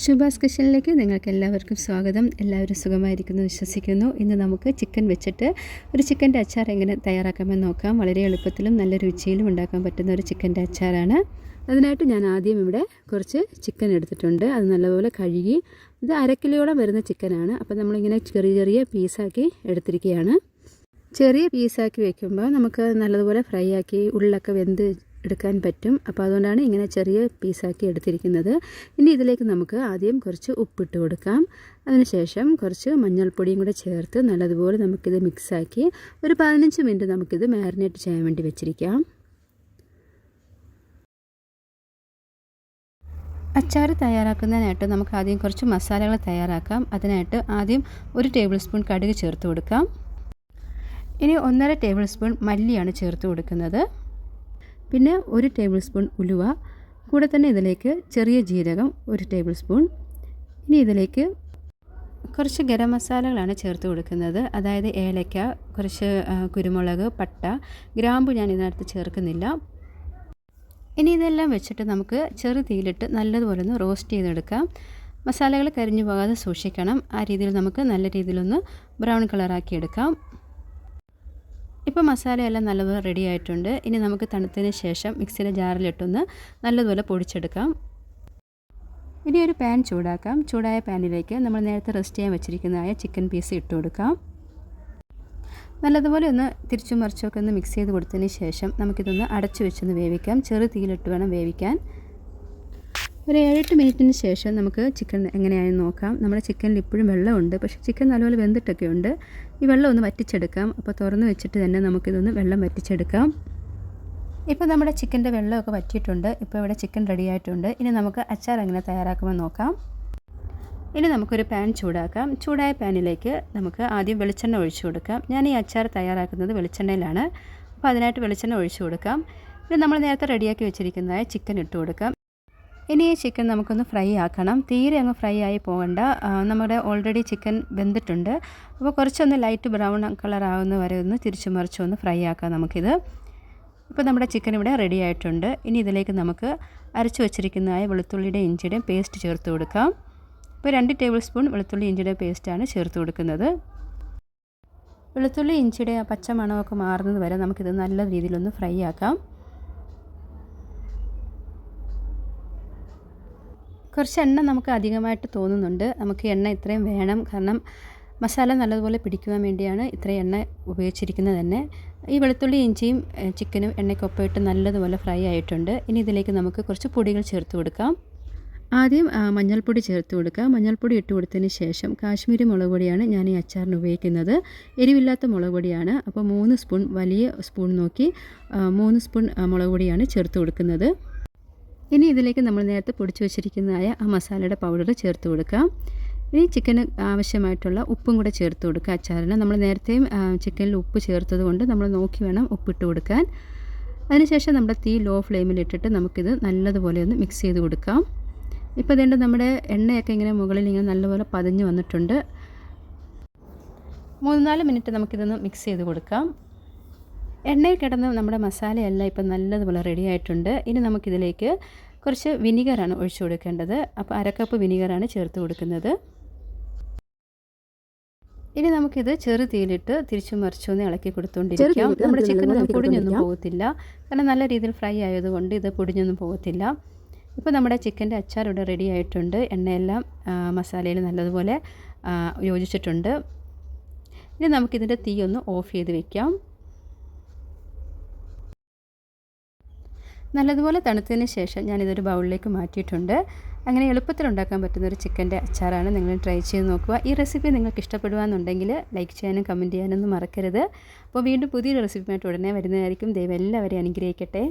ശുഭാസ് കിച്ചണിലേക്ക് നിങ്ങൾക്ക് എല്ലാവർക്കും സ്വാഗതം. എല്ലാവരും സുഖമായിരിക്കുന്നു വിശ്വസിക്കുന്നു. ഇന്ന് നമുക്ക് ചിക്കൻ വെച്ചിട്ട് ഒരു ചിക്കന്റെ അച്ചാർ എങ്ങനെ തയ്യാറാക്കാമെന്ന് നോക്കാം. വളരെ എളുപ്പത്തിലും നല്ല രുചിയിലും ഉണ്ടാക്കാൻ പറ്റുന്ന ഒരു ചിക്കന്റെ അച്ചാറാണ്. അതിനായിട്ട് ഞാൻ ആദ്യം ഇവിടെ കുറച്ച് ചിക്കൻ എടുത്തിട്ടുണ്ട്. അത് നല്ലപോലെ കഴുകി ഇത് അരക്കിലോടെ വരുന്ന ചിക്കനാണ്. അപ്പോൾ നമ്മളിങ്ങനെ ചെറിയ ചെറിയ പീസാക്കി എടുത്തിരിക്കുകയാണ്. ചെറിയ പീസാക്കി വെക്കുമ്പോൾ നമുക്ക് നല്ലതുപോലെ ഫ്രൈ ആക്കി ഉള്ളൊക്കെ വെന്ത് എടുക്കാൻ പറ്റും. അപ്പോൾ അതുകൊണ്ടാണ് ഇങ്ങനെ ചെറിയ പീസാക്കി എടുത്തിരിക്കുന്നത്. ഇനി ഇതിലേക്ക് നമുക്ക് ആദ്യം കുറച്ച് ഉപ്പിട്ട് കൊടുക്കാം. അതിനുശേഷം കുറച്ച് മഞ്ഞൾപ്പൊടിയും കൂടെ ചേർത്ത് നല്ലതുപോലെ നമുക്കിത് മിക്സാക്കി ഒരു പതിനഞ്ച് മിനിറ്റ് നമുക്കിത് മാരിനേറ്റ് ചെയ്യാൻ വേണ്ടി വെച്ചിരിക്കാം. അച്ചാർ തയ്യാറാക്കുന്നതിനായിട്ട് നമുക്ക് ആദ്യം കുറച്ച് മസാലകൾ തയ്യാറാക്കാം. അതിനായിട്ട് ആദ്യം ഒരു ടേബിൾ സ്പൂൺ കടുക് ചേർത്ത് കൊടുക്കാം. ഇനി ഒന്നര ടേബിൾ സ്പൂൺ മല്ലിയാണ് ചേർത്ത് കൊടുക്കുന്നത്. പിന്നെ ഒരു ടേബിൾ സ്പൂൺ ഉലുവ കൂടെ തന്നെ ഇതിലേക്ക് ചെറിയ ജീരകം ഒരു ടേബിൾ സ്പൂൺ. ഇനി ഇതിലേക്ക് കുറച്ച് ഗരം മസാലകളാണ് ചേർത്ത് കൊടുക്കുന്നത്. അതായത് ഏലക്ക കുറച്ച് കുരുമുളക് പട്ട ഗ്രാമ്പു ഞാൻ ഇതിനകത്ത് ചേർക്കുന്നില്ല. ഇനി ഇതെല്ലാം വെച്ചിട്ട് നമുക്ക് ചെറു തീയിലിട്ട് നല്ലതുപോലെ ഒന്ന് റോസ്റ്റ് ചെയ്തെടുക്കാം. മസാലകൾ കരിഞ്ഞു പോകാതെ സൂക്ഷിക്കണം. ആ രീതിയിൽ നമുക്ക് നല്ല രീതിയിലൊന്ന് ബ്രൗൺ കളറാക്കി എടുക്കാം ഇപ്പോൾ മസാലയെല്ലാം നല്ലപോലെ റെഡി ആയിട്ടുണ്ട്. ഇനി നമുക്ക് തണുത്തതിന് ശേഷം മിക്സിയുടെ ജാറിലിട്ടൊന്ന് നല്ലതുപോലെ പൊടിച്ചെടുക്കാം. ഇനി ഒരു പാൻ ചൂടാക്കാം. ചൂടായ പാനിലേക്ക് നമ്മൾ നേരത്തെ റെസ്റ്റ് ചെയ്യാൻ വെച്ചിരിക്കുന്നതായ ചിക്കൻ പീസ് ഇട്ട് കൊടുക്കാം. നല്ലതുപോലെ ഒന്ന് തിരിച്ചും മറിച്ചും ഒക്കെ ഒന്ന് മിക്സ് ചെയ്ത് കൊടുത്തതിന് ശേഷം നമുക്കിതൊന്ന് അടച്ചു വെച്ചൊന്ന് വേവിക്കാം. ചെറു തീയിലിട്ട് വേണം വേവിക്കാൻ. ഒരു ഏഴെട്ട് മിനിറ്റിന് ശേഷം നമുക്ക് ചിക്കൻ എങ്ങനെയാണെന്ന് നോക്കാം. നമ്മുടെ ചിക്കനിൽ ഇപ്പോഴും വെള്ളമുണ്ട്. പക്ഷേ ചിക്കൻ നല്ലപോലെ വെന്തിട്ടൊക്കെ ഉണ്ട് ഈ വെള്ളം ഒന്ന് വറ്റിച്ചെടുക്കാം. അപ്പോൾ തുറന്ന് വെച്ചിട്ട് തന്നെ നമുക്കിതൊന്ന് വെള്ളം വറ്റിച്ചെടുക്കാം. ഇപ്പോൾ നമ്മുടെ ചിക്കന്റെ വെള്ളമൊക്കെ വറ്റിയിട്ടുണ്ട്. ഇപ്പോൾ ഇവിടെ ചിക്കൻ റെഡി ആയിട്ടുണ്ട്. ഇനി നമുക്ക് അച്ചാർ എങ്ങനെ തയ്യാറാക്കുമെന്ന് നോക്കാം. ഇനി നമുക്കൊരു പാൻ ചൂടാക്കാം. ചൂടായ പാനിലേക്ക് നമുക്ക് ആദ്യം വെളിച്ചെണ്ണ ഒഴിച്ചു കൊടുക്കാം. ഞാൻ ഈ അച്ചാർ തയ്യാറാക്കുന്നത് വെളിച്ചെണ്ണയിലാണ്. അപ്പോൾ അതിനായിട്ട് വെളിച്ചെണ്ണ ഒഴിച്ചു കൊടുക്കാം. ഇനി നമ്മൾ നേരത്തെ റെഡിയാക്കി വെച്ചിരിക്കുന്നതായ ചിക്കൻ ഇട്ട് കൊടുക്കാം. ഇനി ഈ ചിക്കൻ നമുക്കൊന്ന് ഫ്രൈ ആക്കണം. തീരെ അങ്ങ് ഫ്രൈ ആയി പോകണ്ട നമ്മുടെ ഓൾറെഡി ചിക്കൻ വെന്തിട്ടുണ്ട്. അപ്പോൾ കുറച്ചൊന്ന് ലൈറ്റ് ബ്രൗൺ കളർ ആകുന്ന വരെ ഒന്ന് തിരിച്ചു മറിച്ചൊന്ന് ഫ്രൈ ആക്കാം നമുക്കിത്. ഇപ്പോൾ നമ്മുടെ ചിക്കൻ ഇവിടെ റെഡി ആയിട്ടുണ്ട്. ഇനി ഇതിലേക്ക് നമുക്ക് അരച്ചു വെച്ചിരിക്കുന്നതായ വെളുത്തുള്ളിയുടെ ഇഞ്ചിയുടെയും പേസ്റ്റ് ചേർത്ത് കൊടുക്കാം. ഇപ്പോൾ രണ്ട് ടേബിൾ സ്പൂൺ വെളുത്തുള്ളി ഇഞ്ചിയുടെ പേസ്റ്റാണ് ചേർത്ത് കൊടുക്കുന്നത്. വെളുത്തുള്ളി ഇഞ്ചിയുടെ പച്ച മണമൊക്കെ മാറുന്നത് വരെ നമുക്കിത് നല്ല രീതിയിലൊന്ന് ഫ്രൈ ആക്കാം. കുറച്ച് എണ്ണ നമുക്ക് അധികമായിട്ട് തോന്നുന്നുണ്ട്. നമുക്ക് എണ്ണ ഇത്രയും വേണം. കാരണം മസാല നല്ലതുപോലെ പിടിക്കുവാൻ വേണ്ടിയാണ് ഇത്രയും എണ്ണ ഉപയോഗിച്ചിരിക്കുന്നത് തന്നെ. ഈ വെളുത്തുള്ളി ഇഞ്ചിയും ചിക്കനും എണ്ണയ്ക്കൊപ്പമായിട്ട് നല്ലതുപോലെ ഫ്രൈ ആയിട്ടുണ്ട്. ഇനി ഇതിലേക്ക് നമുക്ക് കുറച്ച് പൊടികൾ ചേർത്ത് കൊടുക്കാം. ആദ്യം മഞ്ഞൾപ്പൊടി ചേർത്ത് കൊടുക്കുക മഞ്ഞൾപ്പൊടി ഇട്ട് കൊടുത്തതിന് ശേഷം കാശ്മീരി മുളക് പൊടിയാണ് ഞാൻ ഈ അച്ചാറിന് ഉപയോഗിക്കുന്നത്. എരിവില്ലാത്ത മുളക് പൊടിയാണ്. അപ്പോൾ മൂന്ന് സ്പൂൺ വലിയ സ്പൂൺ നോക്കി മൂന്ന് സ്പൂൺ മുളക് പൊടിയാണ് ചേർത്ത് കൊടുക്കുന്നത്. ഇനി ഇതിലേക്ക് നമ്മൾ നേരത്തെ പൊടിച്ചു വെച്ചിരിക്കുന്നതായ ആ മസാലയുടെ പൗഡർ ചേർത്ത് കൊടുക്കാം ഇനി ചിക്കന് ആവശ്യമായിട്ടുള്ള ഉപ്പും കൂടെ ചേർത്ത് കൊടുക്കുക. അച്ചാറിന് നമ്മൾ നേരത്തെയും ചിക്കനിൽ ഉപ്പ് ചേർത്തത് കൊണ്ട് നമ്മൾ നോക്കി വേണം ഉപ്പിട്ട് കൊടുക്കാൻ. അതിനുശേഷം നമ്മുടെ തീ ലോ ഫ്ലെയിമിൽ ഇട്ടിട്ട് നമുക്കിത് നല്ലതുപോലെ ഒന്ന് മിക്സ് ചെയ്ത് കൊടുക്കാം. ഇപ്പോൾ ഇതേണ്ട നമ്മുടെ എണ്ണയൊക്കെ ഇങ്ങനെ മുകളിൽ ഇങ്ങനെ നല്ലപോലെ പതിഞ്ഞ് വന്നിട്ടുണ്ട്. മൂന്ന് നാല് മിനിറ്റ് നമുക്കിതൊന്ന് മിക്സ് ചെയ്ത് കൊടുക്കാം. എണ്ണയിൽ കിടന്ന് നമ്മുടെ മസാലയെല്ലാം ഇപ്പം നല്ലതുപോലെ റെഡി ആയിട്ടുണ്ട്. ഇനി നമുക്കിതിലേക്ക് കുറച്ച് വിനിഗറാണ് ഒഴിച്ചു കൊടുക്കേണ്ടത്. അപ്പോൾ അരക്കപ്പ് വിനിഗറാണ് ചേർത്ത് കൊടുക്കുന്നത്. ഇനി നമുക്കിത് ചെറു തീയിലിട്ട് തിരിച്ചു മറിച്ചൊന്ന് ഇളക്കി കൊടുത്തുകൊണ്ടിരിക്കാം നമ്മുടെ ചിക്കനൊന്നും പൊടിഞ്ഞൊന്നും പോകത്തില്ല. കാരണം നല്ല രീതിയിൽ ഫ്രൈ ആയതുകൊണ്ട് ഇത് പൊടിഞ്ഞൊന്നും പോകത്തില്ല. ഇപ്പോൾ നമ്മുടെ ചിക്കന്റെ അച്ചാർ ഇവിടെ റെഡി ആയിട്ടുണ്ട്. എണ്ണയെല്ലാം മസാലയിൽ നല്ലതുപോലെ യോജിച്ചിട്ടുണ്ട്. ഇനി നമുക്കിതിന്റെ തീ ഒന്ന് ഓഫ് ചെയ്ത് വെക്കാം. നല്ലതുപോലെ തണുത്തതിന് ശേഷം ഞാനിതൊരു ബൗളിലേക്ക് മാറ്റിയിട്ടുണ്ട്. അങ്ങനെ എളുപ്പത്തിൽ ഉണ്ടാക്കാൻ പറ്റുന്ന ഒരു ചിക്കന്റെ അച്ചാറാണ് നിങ്ങൾ ട്രൈ ചെയ്ത് നോക്കുക. ഈ റെസിപ്പി നിങ്ങൾക്ക് ഇഷ്ടപ്പെടുകയെന്നുണ്ടെങ്കിൽ ലൈക്ക് ചെയ്യാനും കമന്റ് ചെയ്യാനൊന്നും മറക്കരുത്. അപ്പോൾ വീണ്ടും പുതിയൊരു റെസിപ്പിയുമായിട്ട് ഉടനെ വരുന്നതായിരിക്കും. ദൈവം എല്ലാവരെയും അനുഗ്രഹിക്കട്ടെ.